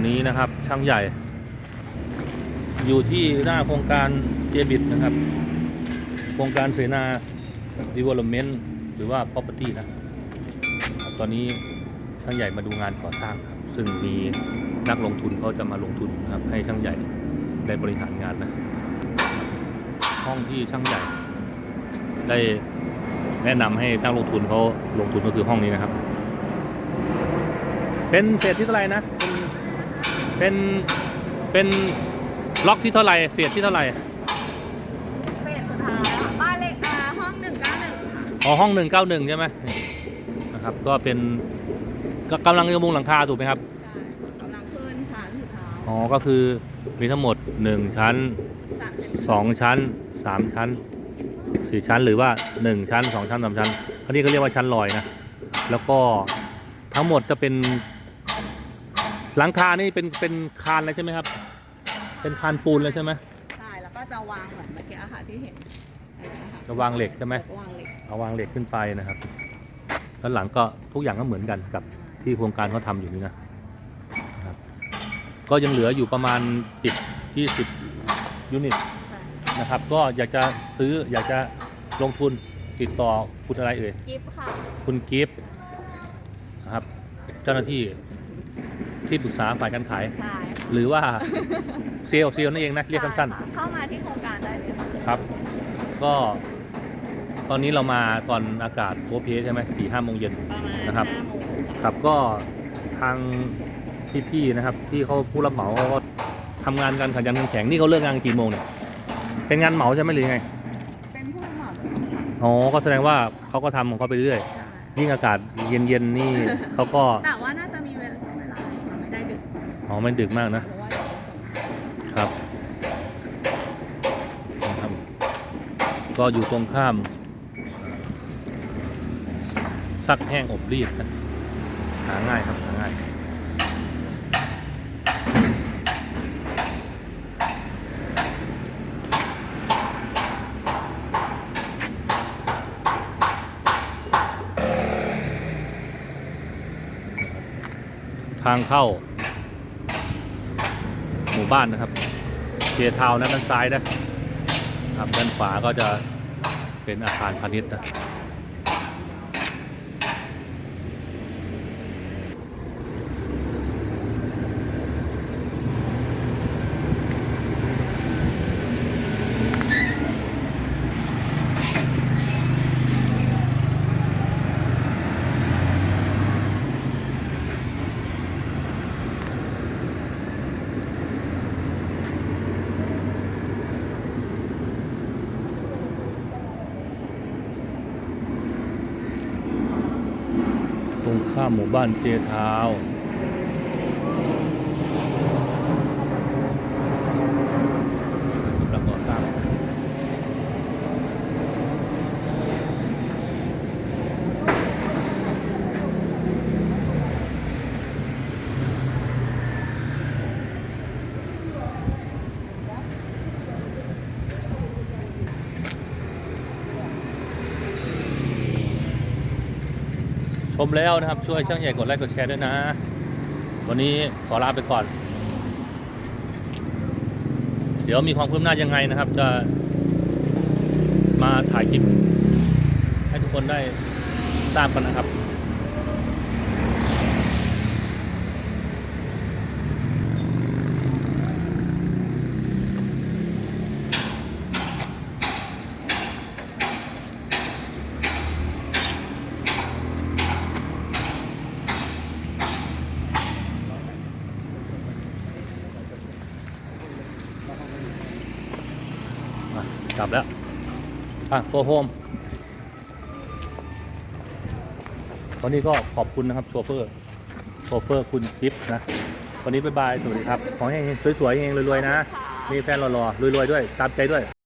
นนี้นะครับ ช่างใหญ่ อยู่ที่หน้าโครงการเจบิดนะครับ โครงการเสนา Development หรือว่า Property นะครับตอนนี้ช่างใหญ่มาดูงานก่อสร้างครับ ซึ่งมีนักลงทุนเขาจะมาลงทุนครับ ให้ช่างใหญ่ได้บริหารงานนะ ห้องที่ช่างใหญ่ ได้แนะนำให้นักลงทุนเขาลงทุนก็คือห้องนี้นะครับ เป็นเฟสที่เท่าไหร่นะเป็น เป็นเป็นล็อกที่เท่าไหร่เฟสที่เท่าไหร่เฟสสุดท้ายอะบ้านเล็กอ่าห้องหนึ่งเก้าหนึ่งค่ะอ๋อห้องหนึ่งเก้าหนึ่งใช่ไหมนี่นะครับ ก็เป็นก็กำลังจะมุงหลังคาถูกไหมครับ ใช่กำลังขึ้นชั้นสุดท้ายอ๋อ ก็คือมีทั้งหมดหนึ่งชั้น สามชั้นสองชั้นสามชั้นสี่ชั้นหรือว่าหนึ่งชั้นสองชั้นสามชั้น อันนี้ก็เรียกว่าชั้นลอยนะ แล้วก็ทั้งหมดจะเป็น หลังคานี่เป็นเป็นคานเลยใช่ไหมครับ เป็นคานปูนเลยใช่ไหมใช่แล้วก็จะวางเหมือนเมื่อกี้อาหารที่เห็นอันนี้นะคะจะวางเหล็กใช่ไหมวางเหล็กเอาวางเหล็กขึ้นไปนะครับด้านหลังก็ทุกอย่างก็เหมือนกันกับที่โครงการเขาทำอยู่นี่นะนะครับก็ยังเหลืออยู่ประมาณ 10 20 ยูนิตใช่นะครับ ก็อยากจะซื้ออยากจะลงทุนติดต่อคุณอะไรเอ่ยกิฟต์ค่ะ คุณกิฟต์นะครับ เจ้าหน้าที่ ที่ปรึกษาฝ่ายการขาย ใช่ค่ะหรือว่าเซลล์เซลล์นั่นเองนะเรียกสั้นใช่ค่ะเข้ามาที่โครงการได้เลยค่ะๆครับ ก็ ตอนนี้เรามาตอนอากาศโพเพใช่ไหมสี่ห้าโมงเย็น ประมาณนะครับ ห้าโมงครับก็ทางพี่ๆนะครับ ที่เขาผู้รับเหมาเขาก็ทำงานกันขยันขันแข็งนี่เขาเลิกงานกี่โมงเนี่ยเป็นงานเหมาใช่ไหมหรือไงเป็นผู้รับเหมาอ๋อก็แสดงว่าเขาก็ทำของเขาไปเรื่อยใช่ยิ่งอากาศเย็นๆนี่ เขาก็ แต่ อ๋อไม่ดึกมากนะครับนะครับ ก็อยู่ตรงข้าม ซักแห้งอบรีดนะหาง่ายครับหาง่ายทางเข้า มู่บ้านนะครับเจทาวน์นะด้านซ้ายนะครับด้านขวาก็จะเป็นอาคารพาณิชย์นะ รงข้ามหมู่บ้านเจทาวน์กำลังก่อสร้างช มแล้วนะครับช่วยช่างใหญ่กดไลค์กดแชร์ด้วยนะ วันนี้ขอลาไปก่อน เดี๋ยวมีความคืบหน้ายังไงนะครับ จะมาถ่ายคลิปให้ทุกคนได้ทราบกันนะครับ กลับแล้วอะโกโฮมวันนี้ก็ขอบคุณนะครับโชเฟอร์โชเฟอร์คุณกิฟนะ วันนี้บ๊ายบาย สวัสดีครับ ขอให้สวยๆเองรวยๆนะ มีแฟนหล่อๆรวยๆด้วย ตามใจด้วย